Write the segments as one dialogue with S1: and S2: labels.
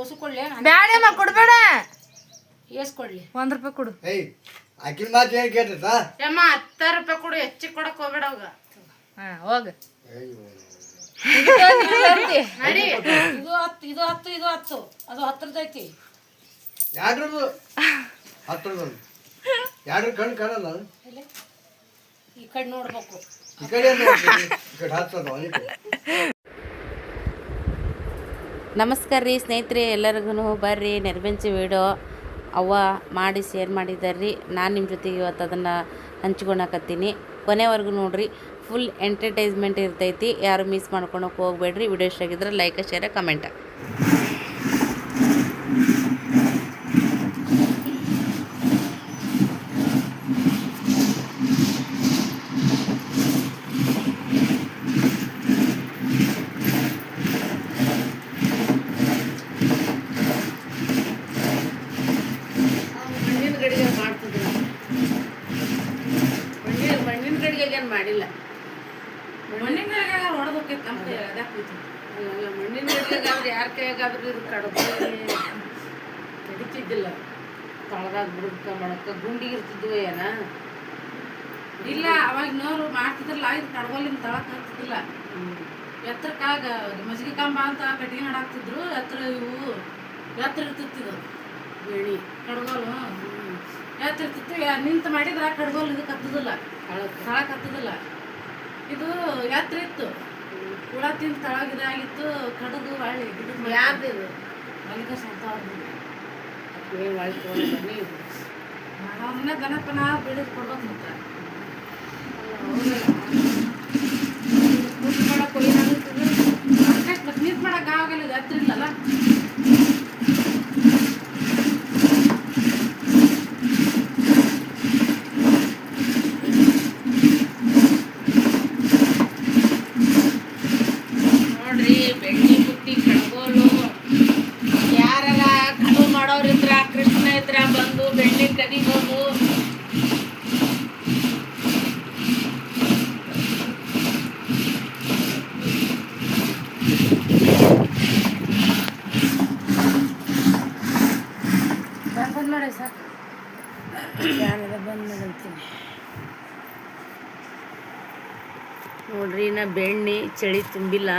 S1: ಹೊಸು ಕೊಡ್ಲಿ
S2: ಬ್ಯಾಡಮ್ಮ ಕೊಡ್ಬೇಡ.
S1: ಏಸ್ ಕೊಡ್ಲಿ
S2: ಒಂದ್ ರೂಪಾಯಿ ಕೊಡು.
S3: ಏಯ್ ಆಕಿನ ಮಾತು ಏನು ಕೇಳ್ತೈತಾ
S1: ಹತ್ತಾರು ರೂಪಾಯಿ ಕೊಡು ಹೆಚ್ಚಿಗೆ ಕೊಡಕ್ ಹೋಗ್ಬೇಡ ಅವಾಗ.
S2: ಹಾ ಹೋಗ.
S1: ನಡಿ. ಇದು ಹತ್ತು ಇದು ಹತ್ತು ಇದು ಹತ್ತು. ಅದು
S3: ಹತ್ರದ್ದು ಕಣ್ಣು ಕಾಣಲ್ಲ
S1: ಈ ಕಡೆ ನೋಡ್ಬೇಕು.
S3: ಈ ಕಡೆ ಈ ಕಡೆ ಹತ್ತದ
S4: ನಮಸ್ಕಾರ ರೀ ಸ್ನೇಹಿತರೆ, ಎಲ್ಲರಿಗೂ ಬರ್ರಿ. ನೆರವೆಂಚಿ ವಿಡಿಯೋ ಅವ್ವ ಮಾಡಿ ಶೇರ್ ಮಾಡಿದ್ದಾರೆ ರೀ ನಾನು ನಿಮ್ಮ ಜೊತೆಗೆ ಇವತ್ತು ಅದನ್ನು ಹಂಚ್ಕೊಳಕತ್ತೀನಿ. ಕೊನೆವರೆಗೂ ನೋಡಿರಿ ಫುಲ್ ಎಂಟರ್ಟೈಸ್ಮೆಂಟ್ ಇರ್ತೈತಿ. ಯಾರು ಮಿಸ್ ಮಾಡ್ಕೊಳಕ್ಕೆ ಹೋಗ್ಬೇಡ್ರಿ. ವಿಡಿಯೋ ಇಷ್ಟ ಆಗಿದ್ರೆ ಲೈಕ್ ಶೇರ್ ಕಮೆಂಟ್
S1: ಮಣ್ಣಿನ ಗಡಿಗೆ ಮಾಡ್ತಿದ್ರು ಮಣ್ಣಿನ ಮಣ್ಣಿನ ಗಡಿಗೆ ಏನು ಮಾಡಿಲ್ಲ ಮಣ್ಣಿನ ಹೊಡೆದೋಕೈತೆ ನಮ್ಮ ಮಣ್ಣಿನ ಗಡಿಗೆಗಾದ್ರೆ ಯಾರ ಕೈಯಾಗಾದ್ರೂ ಇದು ಕಡ್ದು ನಡೀತಿದ್ದಿಲ್ಲ. ತೊಳಗಾಗ ಬುಡಕ ಮಾಡಕ್ಕ ಗುಂಡಿಗೆ ಇರ್ತಿದ್ವು ಏನ? ಇಲ್ಲ, ಅವಾಗ ನೋರು ಮಾಡ್ತಿದ್ರಲ್ಲ ಇದು ಕಡ್ಗೋಲಿಂದ ತಳಕ್ ಹಾಕ್ತಿದ್ದಿಲ್ಲ ಎತ್ತರಕ್ಕಾಗ ಮಜ್ಜಿಗೆ ಕಂಬ ಅಂತ ಕಟ್ಟಿಗೆ ನಡಾಕ್ತಿದ್ರು ಎತ್ತರ ಇವು, ಎತ್ತರ ಇರ್ತಿತ್ತು ಬೆಳಿ ಕಡಗೋಲು ಎತ್ತರ ಇರ್ತಿತ್ತು ನಿಂತು ಮಾಡಿದ್ರೆ ಕಡ್ಗೋಲು ಇದು ಕತ್ತದಿಲ್ಲ. ತಳಕ್ಕೆ ಹತ್ತದಿಲ್ಲ. ಇದು ಎತ್ತರ ಇತ್ತು. ಹುಳ ತಿಂದು ತಳಗಿದಾಗಿತ್ತು ಕಡದು ಹೊಳ್ಳಿ ಗಿಡದ ಯಾರ್ದು ಇದು? ಮಲ್ಲಿಕ ಅವ್ರನ್ನ ಗಣಪನ ಬೆಳೆದು ಕೊಡ್ಬೇಕು ಅಂತ ಕೂತ್ ಮಾಡಕ್ ಏನಾಗುತ್ತದೆ ಮತ್ತೆ ನಿಂತು ಮಾಡಕ್ ಆಗಲ್ಲ ಇದು ಹತ್ರ ಇಲ್ಲಲ್ಲ ನೋಡ್ರಿ ಬೆಳ್ಳಿ ಬುಟ್ಟಿ ಕಡ್ಗೋಲು ಯಾರಾರ ಕಡು ಮಾಡೋರು ಇದ್ರ ಕೃಷ್ಣ ಇದ್ರ ಬಂದು ಬೆಳ್ಳಿ ಕದಿಬೋದು ಬಂದ್ ನೋಡಿ ಸರ್ ಯಾರದ ಬಂದ್ ಮಾಡಂತೀನಿ ನೋಡ್ರಿ ಇನ್ನ ಬೆಣ್ಣೆ ಚಳಿ ತುಂಬಿಲ್ಲ.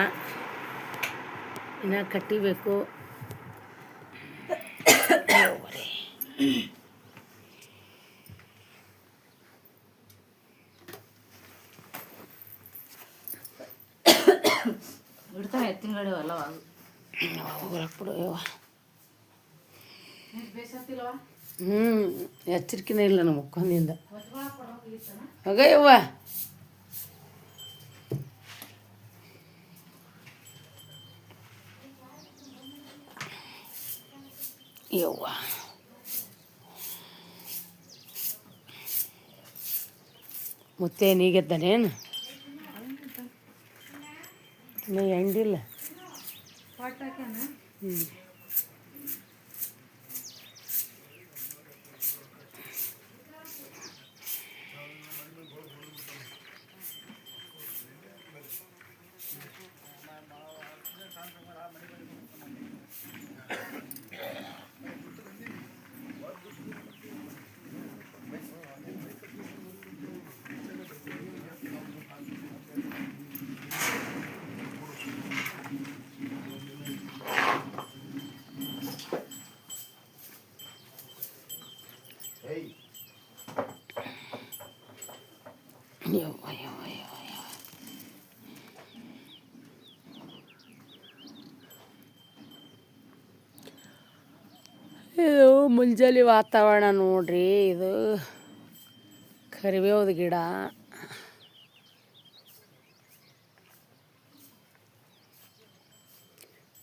S1: ಇನ್ನ ಕಟ್ಟಿಬೇಕು. ಬಿಡ್ತಾನೆ ಎತ್ತಿನ ಗಾಡಿ ಅಲ್ಲ ಬಿಡು ಯವ್ವ ಹ್ಞೂ ಎಚ್ಚರಿಕೆನೇ ಇಲ್ಲ ನಮ್ಮ ಮುಖಂದಿಂದ ಹೋಗಯ್ಯವ್ವ. ಯವ್ವ ಮುತ್ತೆ ನೀಗೆದ್ದಾನೇನು ನೀ ಎಂಡಿಲ್ಲ ಹ್ಞೂ
S4: ಯವ್ವ ಯವ್ವ ಇದು ಮುಂಜಾನೆ ವಾತಾವರಣ ನೋಡ್ರಿ, ಇದು ಕರಿಬೇವ್ದು ಗಿಡ.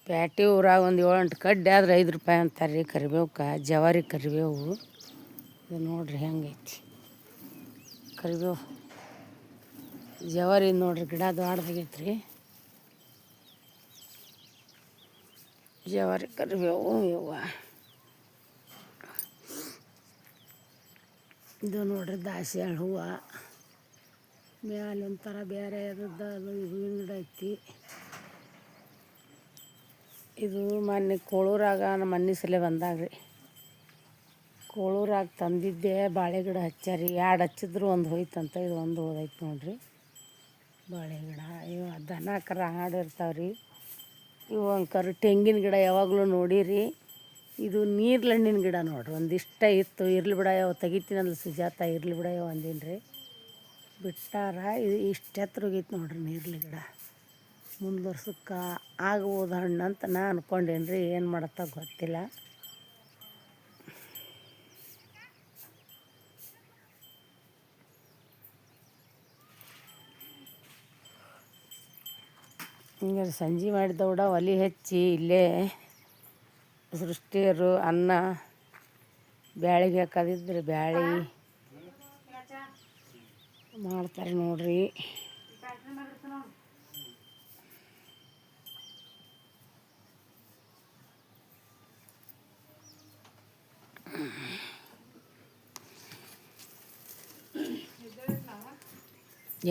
S4: ಪ್ಯಾಟಿ ಊರಾಗ ಒಂದು ಏಳೆಂಟು ಕಡ್ಡಿ ಆದ್ರೆ ಐದು ರೂಪಾಯಿ ಅಂತಾರೆ ರೀ ಕರಿಬೇವ್ಕ, ಜವಾರಿ ಕರಿಬೇವು. ಇದು ನೋಡ್ರಿ ಹೆಂಗೈತಿ. ಕರಿಬೇವು. ಜವಾರಿ ನೋಡ್ರಿ, ಗಿಡ ದೊಡ್ಡದಾಗೈತ್ರಿ. ಜವಾರಿ ಕರಿಬೇವು, ಇವ. ಇದು ನೋಡ್ರಿ ದಾಸ್ಯಾಳ ಹೂವು. ಮ್ಯಾಲೆ ಒಂಥರ ಬೇರೆ ಇರೋದು ಅದು ಹೂವಿನ ಗಿಡ ಐತಿ
S2: ಇದು ಮೊನ್ನೆ ಕೋಳೂರಾಗ ನಮ್ಮ ಮನೆ ಬಂದಾಗ ರೀ ಕೋಳೂರಾಗ ತಂದಿದ್ದೆ ಬಾಳೆ ಗಿಡ ಹಚ್ಚಾರಿ, ಎರಡು ಹಚ್ಚಿದ್ರು ಒಂದು ಹೋಯ್ತಂತ, ಇದು ಒಂದು ಹೋದೈತೆ ನೋಡ್ರಿ. ಬಾಳೆ ಗಿಡ, ಇವು ದನ ಕರ ಹಾಡಿರ್ತಾವೆ ರೀ ಇವು ಅಂಕರ್ ತೆಂಗಿನ ಗಿಡ ಯಾವಾಗಲೂ ನೋಡಿರಿ. ಇದು ನೀರ್ಲಣ್ಣಿನ ಗಿಡ ನೋಡ್ರಿ. ಒಂದಿಷ್ಟ ಇತ್ತು, ಇರ್ಲಿ ಬಿಡ ಯಾವ ತೆಗಿತೀನಲ್ಲ ಸುಜಾತ, ಇರ್ಲಿ ಬಿಡ ಯಾವ ಅಂದಿನಿ ರೀ ಬಿಟ್ಟಾರ ಇದು ಇಷ್ಟು ಎತ್ತರ ಹೋಗೈತೆ ನೋಡ್ರಿ ನೀರ್ಲಿ ಗಿಡ. ಮುಂದುವರ್ಸಕ್ಕೆ ಆಗ್ಬೋದು ಹಣ್ಣು ಅಂತ ನಾ ಅಂದ್ಕೊಂಡೇನಿ ಏನು ಮಾಡತ್ತ ಗೊತ್ತಿಲ್ಲ. ಹಿಂಗೆ ಸಂಜೆ ಮಾಡಿದ ಕೂಡ ಒಲೆ ಹಚ್ಚಿ ಇಲ್ಲೇ ಸೃಷ್ಟಿಯರು ಅನ್ನ ಬ್ಯಾಳಿಗೆ ಹಾಕೋದಿದ್ರೆ ಬ್ಯಾಳಿ ಮಾಡ್ತಾರೆ ನೋಡ್ರಿ.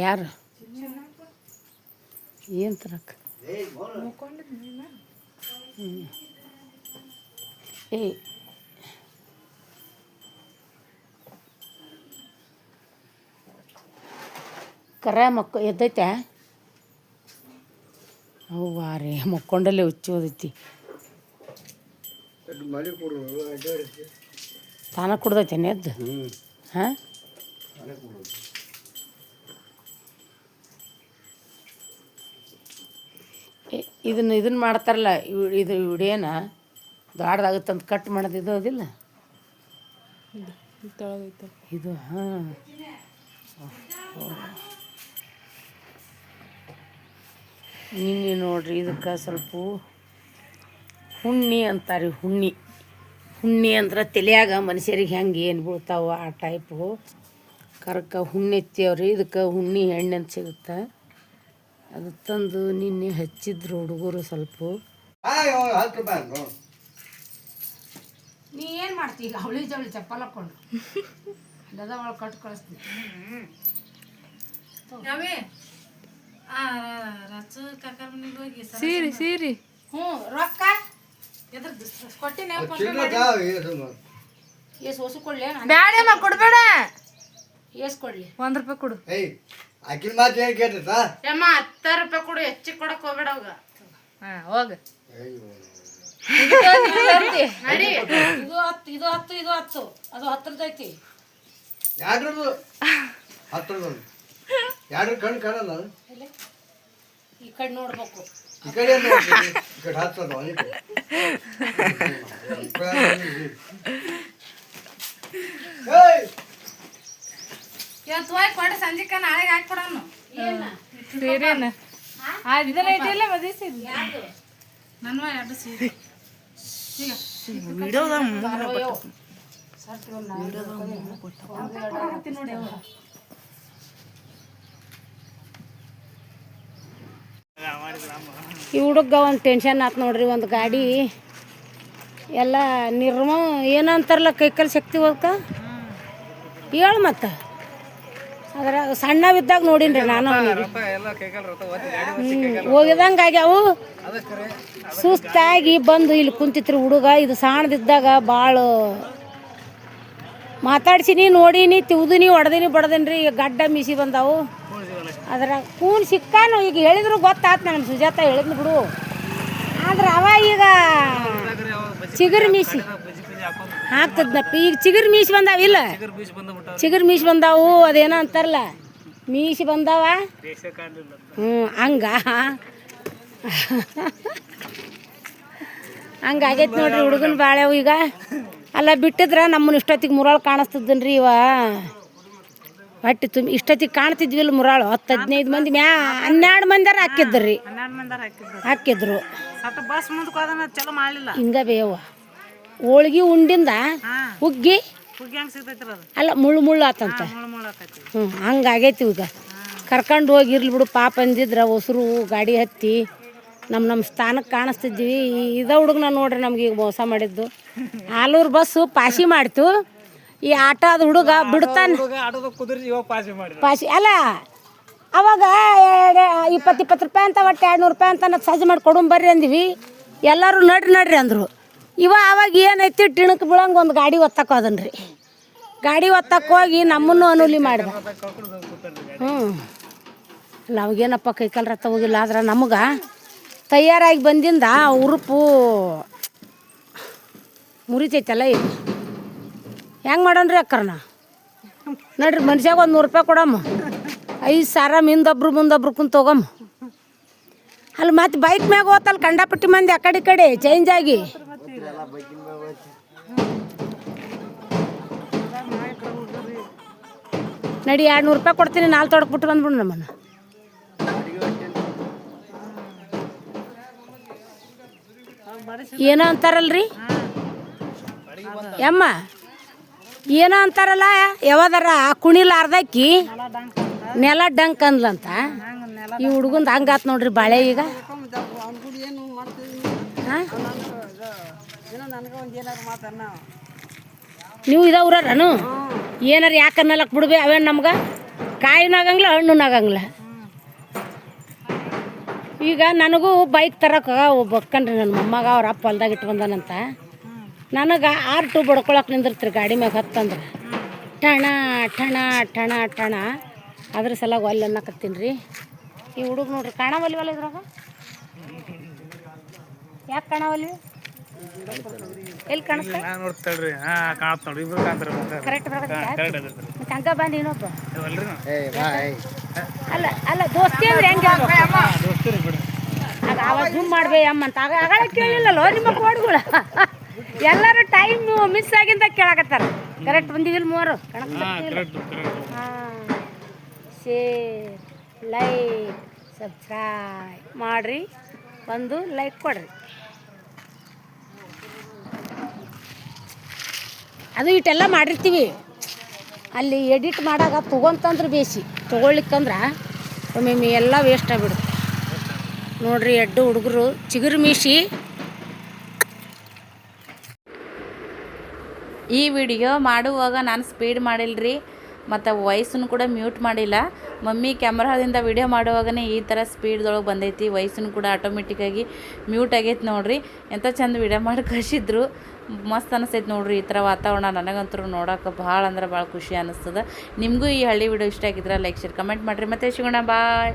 S2: ಯಾರು? ಏನು ತರಕ್ಕೆ
S3: ಏಯ್
S2: ಕರ ಮಕ್ಕ ಎದ್ದೈತೆ ಅವ್ವಾ ರೀ ಮಕ್ಕೊಂಡಲ್ಲೇ ಹುಚ್ಚಿ ಓದೈತಿ
S3: ಅದು ಮಳೆ ಕೊಡು ಅಡ್ಡಾಡುತ್ತೆ
S2: ತಾನ ಕುಡ್ದೈತೆ ಎದ್ದು ಹಾಂ
S3: ಮಳೆ ಕೊಡು
S2: ಇದನ್ನ ಇದನ್ನು ಮಾಡ್ತಾರಲ್ಲ ಇದು ವಿಡಿಯೋನ ದೊಡ್ಡದಾಗುತ್ತಂತ ಕಟ್ ಮಾಡೋದು ಇದು ಅದಿಲ್ಲ? ಇದು, ಹಾಂ. ನಿನ್ನೆ ನೋಡ್ರಿ ಇದಕ್ಕೆ ಸ್ವಲ್ಪ ಹುಣ್ಣಿ ಅಂತಾರೆ, ಹುಣ್ಣಿ. ಹುಣ್ಣಿ ಅಂದ್ರೆ ತಲೆಯಾಗ ಮನುಷ್ಯರಿಗೆ ಹೆಂಗೆ ಏನು ಬೀಳ್ತಾವ ಆ ಟೈಪು ಕರಕ ಹುಣ್ಣೆತ್ತಿಯವ್ರಿ ಇದಕ್ಕೆ ಹುಣ್ಣಿ ಎಣ್ಣೆ ಅಂತ ಸಿಗುತ್ತೆ? ಅದು ತಂದು ನಿನ್ನೆ ಹಚ್ಚಿದ್ರು ಹುಡುಗರು ಸ್ವಲ್ಪ. ನೀ ಏನು ಮಾಡ್ತಿ? ಈಗ ಅವಳಿ ಜವಳಿ ಚಪ್ಪಲ್ ಹಾಕೊಂಡು. ಅಲ್ಲದ ಒಳಗೆ ಕಟ್ ಕಳಿಸ್ತೀನಿ.
S1: ಸೀರಿ ಸೀರಿ.
S2: ಹ್ಞೂ ರೊಕ್ಕ? ಎದ್ರ ಕೊಟ್ಟಿನ ಹೊಸ ಕೊಡ್ಲಿ
S1: ಕೊಡ್ಬೇಡ.
S2: ಏಸ್ ಕೊಡ್ಲಿ
S1: ಒಂದ್ ರೂಪಾಯಿ ಕೊಡು.
S3: ಆಕಿನ ಮಾತು ಏನು ಕೇಳ್ತೈತಾ
S2: ಯಮ್ಮ ಹತ್ತಾರು ರೂಪಾಯಿ ಕೊಡು ಹೆಚ್ಚಿಗೆ ಕೊಡಕ್ ಹೋಗ್ಬೇಡ ಅವಾಗ.
S1: ಹಾ ಹೋಗ.
S2: ನಡಿ. ಇದು ಹತ್ತು ಇದು ಹತ್ತು ಇದು ಹತ್ತು. ಅದು ಹತ್ತರದೈತಿ
S3: ಯಾಡ್ರದು ಹತ್ರದೊಂದು. ಯಾಡ್ರ ಕಣ್ಣು ಕಾಣಲ್ಲ
S2: ಈ ಕಡೆ ನೋಡ್ಬೇಕು.
S3: ಈ ಕಡೆ ನೋಡ್ತೀನಿ ಈ ಕಡೆ ಹತ್ತದ ಅವನಿಗೆ ಏಯ್!
S2: ಇವತ್ತು ಹೋಗಿ ಕೊಡಿ ಸಂಜಿಕ ನಾಳೆಗೆ ಹಾಕಿ ಕೊಡೋನು
S1: ಸೀರೆನ? ಆ ಇದನ್ನ ಇಟ್ಟಿಲ್ಲ ಮದುವೆ ಸೀರೆ
S2: ನನ್ನ ಎರಡು ಸೀರೆ. ಈ ಹುಡುಗ ಒಂದು ಟೆನ್ಷನ್ ಆತು ನೋಡ್ರಿ ಒಂದು ಗಾಡಿ. ಎಲ್ಲ ನಿರ್ಮ ಏನಂತಾರಲ್ಲ ಕೈಕಲ್ ಶಕ್ತಿ ಹೋಗ್ಕ ಹೇಳು ಮತ್ತೆ. ಅದ್ರಾಗ ಸಣ್ಣವಿದ್ದಾಗ ನೋಡಿನ್ರಿ ನಾನು. ಹೋಗಿದಂಗಾಗಿ ಅವು ಹೋಗಿದಂಗೆ ಆಗ್ಯಾವು ಸುಸ್ತಾಗಿ ಬಂದು ಇಲ್ಲಿ ಕುಂತಿತ್ರಿ ಹುಡುಗ. ಇದು ಸಣ್ಣದಿದ್ದಾಗ ಭಾಳ ಮಾತಾಡ್ಸಿನಿ ನೋಡೀನಿ ತಿವ್ದಿನಿ ಹೊಡೆದಿನಿ ಬಡ್ದಿನಿ ಈಗ ಗಡ್ಡ ಮೀಸಿ ಬಂದಾವು. ಅದರ ಕೂನ್ ಸಿಕ್ಕಾನು ಈಗ ಹೇಳಿದ್ರು ಗೊತ್ತಾತ್ ನಮ್ಮ ಸುಜಾತ ಹೇಳಿದ್ನು ಬಿಡು. ಆದ್ರೆ ಅವ ಈಗ ಚಿಗುರು ಮೀಸಿ. ಹಾಕ್ತದ್ನಪ್ಪ ಈಗ ಚಿಗುರು ಮೀಸಿ ಬಂದಾವಿಲ್ಲ ಚಿಗುರು ಮೀಸಿ ಬಂದಾವು ಅದೇನೋ ಅಂತಾರಲ್ಲ? ಮೀಸಿ ಬಂದಾವ? ಹ್ಞೂ ಹಂಗ? ಹಂಗಾಗೈತೆ ನೋಡ್ರಿ ಹುಡುಗನ ಬಾಳೆವು ಈಗ. ಅಲ್ಲ ಬಿಟ್ಟಿದ್ರ ನಮ್ಮನ್ನ ಇಷ್ಟೊತ್ತಿಗೆ ಮುರಾಳು ಕಾಣಿಸ್ತದನ್ರಿ ಇವ. ಹೊಟ್ಟೆ ತುಂಬ ಇಷ್ಟೊತ್ತಿಗೆ ಕಾಣ್ತಿದ್ವಿಲ್ಲ ಮುರಾಳು? ಹತ್ತು ಹದಿನೈದು ಮಂದಿ ಮ್ಯಾ ಹನ್ನೆರಡು ಮಂದಿರ ಹಾಕಿದ್ರಿ. ಹಾಕಿದ್ರು. ಹಿಂಗ ಬೇವ. ಹೋಳ್ಗಿ ಉಂಡಿಂದ ಹುಗ್ಗಿ
S1: ಹುಗ್ಗಿ ಹೆಂಗ್
S2: ಅಲ್ಲ ಮುಳ್ಳು ಮುಳ್ಳು ಆತಂತ.
S1: ಮುಳ್ಳು ಮುಳ್ಳು ಆಕೈತಿ
S2: ಹ್ಞೂ ಹಂಗಾಗೈತಿ ಈಗ. ಕರ್ಕೊಂಡು ಹೋಗಿ ಇರ್ಲಿ ಬಿಡು ಪಾಪ ಅಂದಿದ್ರ ಹೊಸರು ಗಾಡಿ ಹತ್ತಿ ನಮ್ಮ ನಮ್ಮ ಸ್ಥಾನಕ್ಕೆ ಕಾಣಿಸ್ತಿದ್ವಿ. ಈ- ಇದ ಹುಡುಗನ ನೋಡ್ರಿ ನಮ್ಗೆ ಈಗ ಮೋಸ ಮಾಡಿದ್ದು. ಆಲೂರು ಬಸ್ಸು ಪಾಸಿ ಮಾಡ್ತು. ಈ ಆಟ ಆದ ಹುಡುಗ ಬಿಡ್ತಾನೆ.
S1: ಪಾಶಿ ಕುದುರೆ ಇವಾಗ ಪಾಸಿ ಮಾಡಿ
S2: ಪಾಸಿ ಅಲ್ಲ ಅವಾಗ ಇಪ್ಪತ್ತು ಇಪ್ಪತ್ತು ರೂಪಾಯಿ ಅಂತ ಒಟ್ಟು ಎರಡು ನೂರು ರೂಪಾಯಿ ಅಂತ ಸಜ್ಜು ಮಾಡಿ ಕೊಡು ಬರ್ರಿ ಅಂದ್ವಿ. ಎಲ್ಲರೂ ನಡ್ರಿ ನಡ್ರಿ ಅಂದರು. ಇವ ಅವಾಗ ಏನೈತಿ ಟಿಣಕ್ ಬೀಳಂಗ ಒಂದು ಗಾಡಿ ಒತ್ತಕ್ಕೆ ಹೋದನ್ರಿ. ಗಾಡಿ ಒತ್ತಕ್ಕೆ ಹೋಗಿ ನಮ್ಮನ್ನು ಅನುಲಿ ಮಾಡಿದ. ಹ್ಞೂ ಅಲ್ಲ ಅವಾಗೇನಪ್ಪ ಕೈಕಾಲು ರಥ ಹೋಗಿಲ್ಲ, ಆದ್ರೆ ನಮಗೆ ತಯಾರಾಗಿ ಬಂದಿಂದ ಉರುಪು ಮುರಿತೈತಲ್ಲ ಈಗ ಹೆಂಗೆ ಮಾಡೋಣ್ರಿ ಅಕ್ಕರ್ನ? ನೋಡ್ರಿ, ಮನುಷ್ಯಾಗ ಒಂದು ನೂರು ರೂಪಾಯಿ ಕೊಡಮ್ಮ ಐದು ಸಾವಿರ ಮಿಂದೊಬ್ರು ಮುಂದೊಬ್ರು ಕುಂತ ಹೋಗಮ್ಮ ಅಲ್ಲಿ ಮತ್ತೆ ಬೈಕ್ ಮ್ಯಾಗ ಹೋತಲ್ಲ ಕಂಡಾಪಟ್ಟಿ ಮಂದಿ ಆ ಕಡೆ ಕಡೆ ಚೇಂಜ್ ಆಗಿ. ನಡಿ ಎರಡು ನೂರು ರೂಪಾಯಿ ಕೊಡ್ತೀನಿ ನಾಲ್ ತೊಡಕ್ಬಿಟ್ಟು ಬಂದ್ಬಿಡು ನಮ್ಮನ್ನು. ಏನೋ ಅಂತಾರಲ್ರಿ? ಯಮ್ಮ, ಏನೋ ಅಂತಾರಲ್ಲ, ಯಾವದಾರ ಕುಣಿಲಾರ್ದಕ್ಕಿ ನೆಲ ಡಂಕ್ ಅಂದ್ಲಂತ. ಈ ಹುಡುಗಂದು ಹಂಗಾತ್ ನೋಡ್ರಿ ಬಾಳೆ ಈಗ ಹಾ? ನೀವು ಇದ ಊರನು ಏನಾರ ಯಾಕೆ ಅನ್ನಲಕ್ ಬಿಡ್ಬೇ ಅವೇನು ನಮ್ಗೆ? ಕಾಯಿನೂ ಆಗಂಗಿಲ್ಲ ಹಣ್ಣು ಆಗಂಗಿಲ್ಲ ಈಗ ನನಗೂ ಬೈಕ್ ತರಕ್ಕೆ ಒಬ್ಬಕ್ಕನ್ರಿ ನನ್ನ ಮೊಮ್ಮಗ ಅವ್ರ ಅಪ್ಪ ಹೊಲ್ದಾಗ ಇಟ್ಕೊಂಡಾನಂತ. ನನಗೆ ಆರ್ ಟು ಬಡ್ಕೊಳಕ್ಕೆ ನಿಂದಿರ್ತೀರಿ ಗಾಡಿ ಮ್ಯಾಗ ಹತ್ತಂದ್ರೆ. ಠಣ ಠಣ ಠಣ ಠಣ. ಅದ್ರ ಸಲಾಗ ಒಲ್ಲೆ ಅನ್ನಕತ್ತೀನಿ ರೀ. ಈ ಹುಡುಗ ನೋಡ್ರಿ ಕಾಣವಲ್ವಲ್ಲ ಇದ್ರಾಗ? ಯಾಕೆ ಕಾಣವಲ್ವಿ? ಎಲ್ಲಿ ಕಾಣಿಸ್ತಾ?
S5: ನೋಡ್ತಾಳ್ರಿ ಹಾ ಕಾಣತ್ ನೋಡ್ರಿ ಇಬ್ರು ಕಾಣ್ತಾರ
S2: ಕರೆಕ್ಟ್
S5: ಅದ
S2: ಹಂಗ ಬಂದು
S3: ಬಾ
S2: ಅಲ್ಲ ಅಲ್ಲ ದೋಸ್ತಿ ಅಂದ್ರೆ ಹೆಂಗೆ ಆಗ ಅವಾಗ ಜೂಮ್ ಮಾಡ್ಬೇ ಅಮ್ಮ ಅಂತ. ಆಗ ಆಗಳ ಕೇಳಿಲ್ಲಲ್ಲೋ ನಿಮ್ಮ ಕೋಡ್ಗಳ? ಎಲ್ಲರೂ ಟೈಮ್ ಮಿಸ್ ಆಗಿಂದ ಕೇಳಾಕತ್ತಾರ. ಕರೆಕ್ಟ್ ಬಂದಿದಿಲ್ಲ ಮೂವರು.
S5: ಹಾ ಕರೆಕ್ಟ್ ಕರೆಕ್ಟ್
S2: ಹಾಂ ಶೇರ್ ಲೈಕ್ ಸಬ್ಸ್ಕ್ರೈಬ್ ಮಾಡಿರಿ. ಒಂದು ಲೈಕ್ ಕೊಡ್ರಿ. ಅದು ಇಟ್ಟೆಲ್ಲ ಮಾಡಿರ್ತೀವಿ. ಅಲ್ಲಿ ಎಡಿಟ್ ಮಾಡಾಗ ತೊಗೊಂತಂದ್ರೆ ಬೇಸಿ ತೊಗೊಳ್ಲಿಕ್ಕಂದ್ರೆ ಒಮ್ಮೊಮ್ಮೆ ಎಲ್ಲ ವೇಸ್ಟ್ ಆಗಿಬಿಡುತ್ತೆ. ನೋಡ್ರಿ ಎಡ್ಡು ಹುಡುಗರು ಚಿಗುರು ಮೀಸಿ
S6: ಈ ವಿಡಿಯೋ ಮಾಡುವಾಗ ನಾನು ಸ್ಪೀಡ್ ಮಾಡಿಲ್ಲರಿ ಮತ್ತು ವಯಸ್ಸನ್ನು ಕೂಡ ಮ್ಯೂಟ್ ಮಾಡಿಲ್ಲ. ಮಮ್ಮಿ ಕ್ಯಾಮ್ರಾದಿಂದ ವಿಡಿಯೋ ಮಾಡುವಾಗನೇ ಈ ಥರ ಸ್ಪೀಡ್ದೊಳಗೆ ಬಂದೈತಿ ವಯಸ್ಸನ್ನು ಕೂಡ ಆಟೋಮೆಟಿಕ್ಕಾಗಿ ಮ್ಯೂಟ್ ಆಗೈತೆ ನೋಡ್ರಿ. ಎಂಥ ಚಂದ ವಿಡಿಯೋ ಮಾಡಿ ಕಳಿಸಿದ್ರು. ಮಸ್ತ್ ಅನಿಸ್ತೈತೆ ನೋಡ್ರಿ ಈ ಥರ ವಾತಾವರಣ ನನಗಂತೂ ನೋಡೋಕೆ ಭಾಳ ಅಂದ್ರೆ ಭಾಳ ಖುಷಿ ಅನ್ನಿಸ್ತದೆ ನಿಮಗೂ ಈ ಹಳ್ಳಿ ವಿಡಿಯೋ ಇಷ್ಟ ಆಗಿದ್ರೆ ಲೈಕ್ ಶೇರ್ ಕಮೆಂಟ್ ಮಾಡಿರಿ. ಮತ್ತೆ ಸಿಗೋಣ ಬಾಯ್